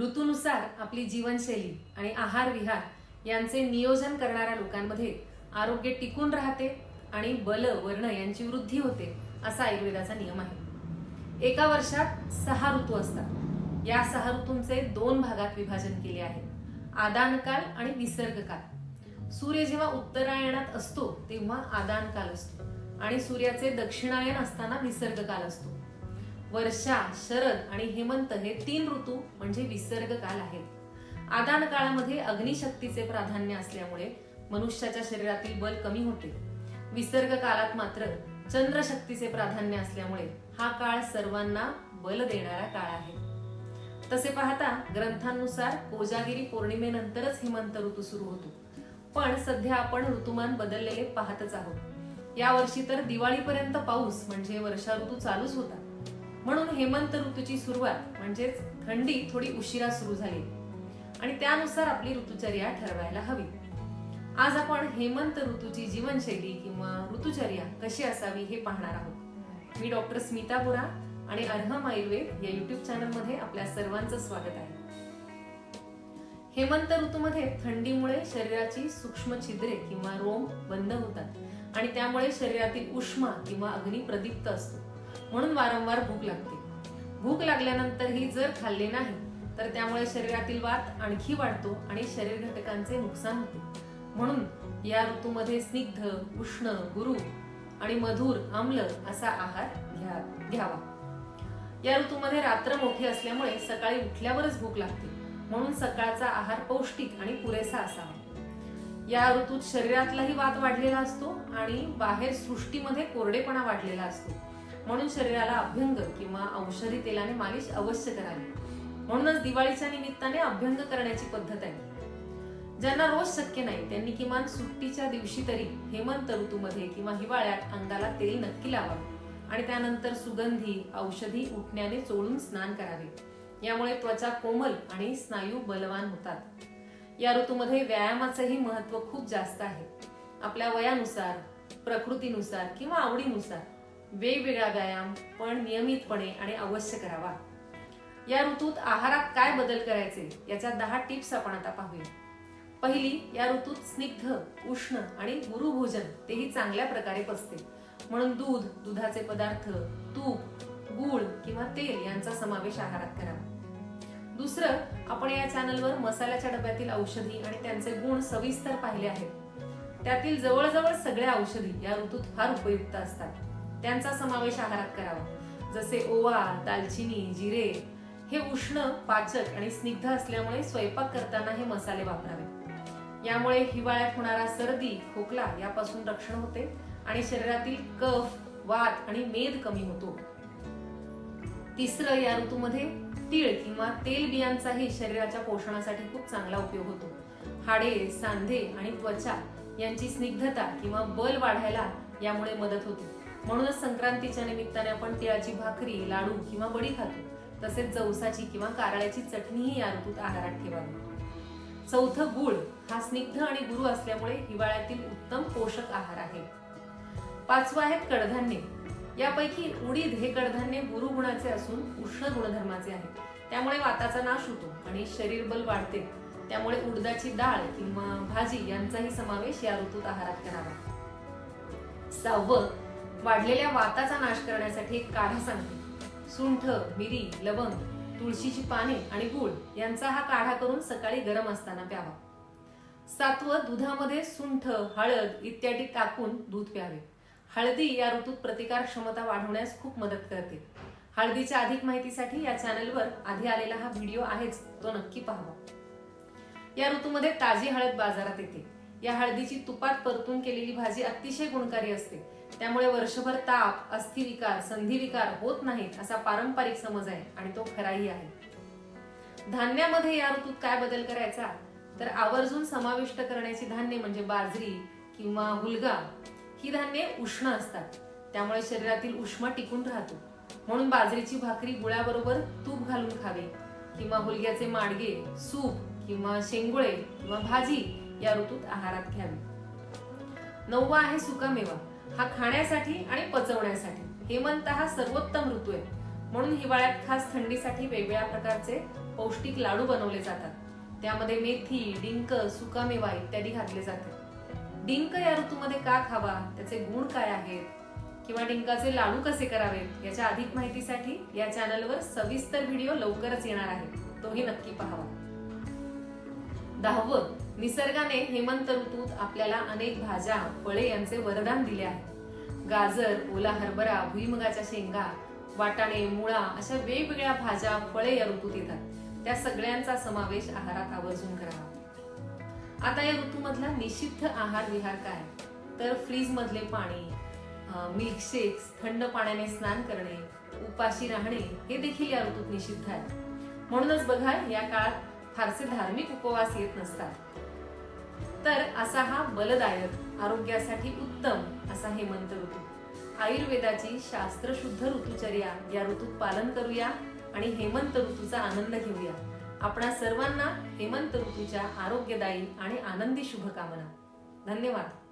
ऋतूनुसार आपली जीवनशैली आणि आहार विहार यांचे नियोजन करणाऱ्या लोकांमध्ये आरोग्य टिकून राहते आणि बल वर्ण यांची वृद्धी होते असा आयुर्वेदाचा नियम आहे. एका वर्षात सहा ऋतू असतात. या सहा ऋतूंचे दोन भागात विभाजन केले आहे. आदानकाल आणि विसर्गकाल सूर्य जेव्हा उत्तरायणात असतो तेव्हा आदानकाल असतो आणि सूर्याचे दक्षिणायन असताना विसर्गकाल असतो. वर्षा शरद आणि हेमंत हे तीन ऋतू म्हणजे विसर्ग काल आहेत. आदान काळामध्ये अग्निशक्तीचे प्राधान्य असल्यामुळे मनुष्याच्या शरीरातील बल कमी होते. विसर्ग काळात मात्र चंद्रशक्तीचे प्राधान्य असल्यामुळे हा काळ सर्वांना बल देणारा काळ आहे. तसे पाहता ग्रंथांनुसार कोजागिरी पौर्णिमेनंतरच हेमंत ऋतू सुरू होतो. पण सध्या आपण ऋतुमान बदललेले पाहतच आहोत. या वर्षी तर दिवाळीपर्यंत पाऊस म्हणजे वर्षा ऋतू चालूच होता. म्हणून हेमंत ऋतूची सुरुवात म्हणजेच थंडी थोडी उशिरा सुरू झाली. आणि त्यानुसार आपली ऋतुचर्या ठरवायला हवी. आज आपण हेमंत ऋतूची जीवनशैली किंवा ऋतुचर्या कशी असावी हे पाहणार आहोत. मी डॉक्टर स्मिता बोरा आणि अर्हम आयुर्वेद या युट्यूब चॅनलमध्ये आपल्या सर्वांचं स्वागत आहे. हेमंत ऋतूमध्ये थंडीमुळे शरीराची सूक्ष्म छिद्रे किंवा रोम बंद होतात आणि त्यामुळे शरीरातील उष्मा किंवा अग्नी प्रदीप्त असतो. म्हणून वारंवार भूक लागते. भूक लागल्यानंतरही जर खाल्ले नाही तर त्यामुळे शरीरातील वात आणखी वाढतो आणि शरीर घटकांचे नुकसान होते. म्हणून या ऋतूमध्ये स्निग्ध उष्ण गुरु आणि मधुर आम्ल असा आहार घ्यावा. या ऋतूमध्ये रात्र मोठी असल्यामुळे सकाळी उठल्यावरच भूक लागते. म्हणून सकाळचा आहार पौष्टिक आणि पुरेसा असावा. या ऋतूत शरीरातलाही वात वाढलेला असतो आणि बाहेर सृष्टीमध्ये कोरडेपणा वाढलेला असतो. म्हणून शरीराला अभ्यंग किंवा औषधी तेलाने मालिश अवश्य करावी. म्हणूनच दिवाळीच्या निमित्ताने अभ्यंग करण्याची पद्धत आहे. ज्यांना रोज शक्य नाही त्यांनी किमान सुट्टीच्या दिवशी तरी हेमंत ऋतूमध्ये किंवा हिवाळ्यात अंगाला तेल नक्की लावावे आणि त्यानंतर सुगंधी औषधी उठण्याने चोळून स्नान करावे. यामुळे त्वचा कोमल आणि स्नायू बलवान होतात. या ऋतूमध्ये व्यायामाचंही महत्त्व खूप जास्त आहे. आपल्या वयानुसार प्रकृतीनुसार किंवा आवडीनुसार वेगवेगळा व्यायाम पण नियमितपणे आणि अवश्य करावा. या ऋतूत आहारात काय बदल करायचे याच्या दहा टिप्स आपण आता पाहूया. पहिली या ऋतूत स्निग्ध उष्ण आणि गुरुभोजन तेही चांगल्या प्रकारे पचते. म्हणून दूध दुधाचे पदार्थ तूप गूळ किंवा तेल यांचा समावेश आहारात करावा. दुसरं आपण या चॅनलवर मसाल्याच्या डब्यातील औषधी आणि त्यांचे गुण सविस्तर पाहिले आहेत. त्यातील जवळजवळ सगळ्या औषधी या ऋतूत फार उपयुक्त असतात. त्यांचा समावेश आहारात करावा. जसे ओवा दालचिनी जिरे हे उष्ण पाचक आणि स्निग्ध असल्यामुळे स्वयंपाक करताना हे मसाले वापरावे. यामुळे हिवाळ्यात होणारा सर्दी खोकला यापासून रक्षण होते आणि शरीरातील कफ वात आणि मेद कमी होतो. तिसरं या ऋतूमध्ये तीळ किंवा तेल बियांचाही शरीराच्या पोषणासाठी खूप चांगला उपयोग होतो. हाडे सांधे आणि त्वचा यांची स्निग्धता किंवा बल वाढायला यामुळे मदत होते. म्हणूनच संक्रांतीच्या निमित्ताने आपण तिळाची भाकरी लाडू किंवा बडी खातो. तसेच जवसाची किंवा कारळ्याची चटणीही या ऋतूत आहारात ठेवावी. चौथं गुळ हा स्निग्ध आणि गुरु असल्यामुळे हिवाळ्यातील उत्तम पोषक आहार आहे. पाचवं आहेत कडधान्ये. यापैकी उडीद हे कडधान्य गुरु गुणाचे असून उष्ण गुणधर्माचे आहे त्यामुळे वाताचा नाश होतो आणि शरीर बल वाढते. त्यामुळे उडदाची डाळ किंवा भाजी यांचाही समावेश या ऋतूत आहारात करावा. सहावं वाढलेल्या वाताचा नाश करण्यासाठी एक काढा सांगते सुंठ मिरी लवंग तुळशीची पाने आणि गुळ यांचा हा काढा करून सकाळी गरम असताना प्यावा. सातवं दुधामध्ये सुंठ हळद इत्यादी टाकून दूध प्यावे. हळदी या ऋतूत प्रतिकार क्षमता वाढवण्यास खूप मदत करते. हळदीच्या अधिक माहितीसाठी या चॅनलवर आधी आलेला हा व्हिडिओ आहेच तो नक्की पाहावा. या ऋतूमध्ये ताजी हळद बाजारात येते. या हळदीची तुपात परतून केलेली भाजी अतिशय गुणकारी असते. त्यामुळे वर्षभर ताप अस्थिविकार संधिविकार होत नाहीत असा पारंपरिक समज आहे आणि तो खराही आहे. धान्यामध्ये या ऋतूत काय बदल करायचा? तर आवर्जून समाविष्ट करण्याची धान्य म्हणजे बाजरी किंवा हुलगा. ही धान्ये उष्ण असतात. त्यामुळे शरीरातील उष्मा टिकून राहतो. म्हणून बाजरीची भाकरी गुळाबरोबर तूप घालून खावे किंवा हुलग्याचे माडगे सूप किंवा शेंगुळे किंवा भाजी या ऋतूत आहारात घ्यावी. नववा आहे सुकामेवा. हा खाण्यासाठी आणि पचवण्यासाठी. हेमंत हा सर्वोत्तम ऋतू आहे. म्हणून हिवाळ्यात खास थंडीसाठी वेगवेगळ्या प्रकारचे पौष्टिक लाडू बनवले जातात. त्यामध्ये मेथी डिंक सुकामेवा इत्यादी घातले जाते. डिंक या ऋतूमध्ये का खावा? त्याचे गुण काय आहेत? किंवा डिंकाचे लाडू कसे करावेत? याच्या अधिक माहितीसाठी या चॅनलवर सविस्तर व्हिडिओ लवकरच येणार आहे तोही नक्की पाहावा. दहावं. निसर्गाने हेमंत ऋतूत आपल्याला अनेक भाज्या फळे यांचे वरदान दिले आहे. गाजर ओला हरभरा भुईमुगाच्या शेंगा वाटाणे मुळा अशा वेगवेगळ्या भाज्या फळे या ऋतूत येतात. त्या सगळ्यांचा समावेश आहारात आवर्जून करावा. आता या ऋतूमधला निषिद्ध आहार विहार काय? तर फ्रीज मधले पाणी मिल्कशेक्स थंड पाण्याने स्नान करणे उपाशी राहणे हे देखील या ऋतूत निषिद्ध आहे. म्हणूनच बघा या काळात फारसे धार्मिक उपवास येत नसतात. तर असा हा बलदायक आरोग्यासाठी उत्तम असा हेमंत ऋतू. आयुर्वेदाची शास्त्रशुद्ध ऋतुचर्या या ऋतूत पालन करूया आणि हेमंत ऋतूचा आनंद घेऊया. आपणा सर्वांना हेमंत ऋतूच्या आरोग्यदायी आणि आनंदी शुभकामना. धन्यवाद.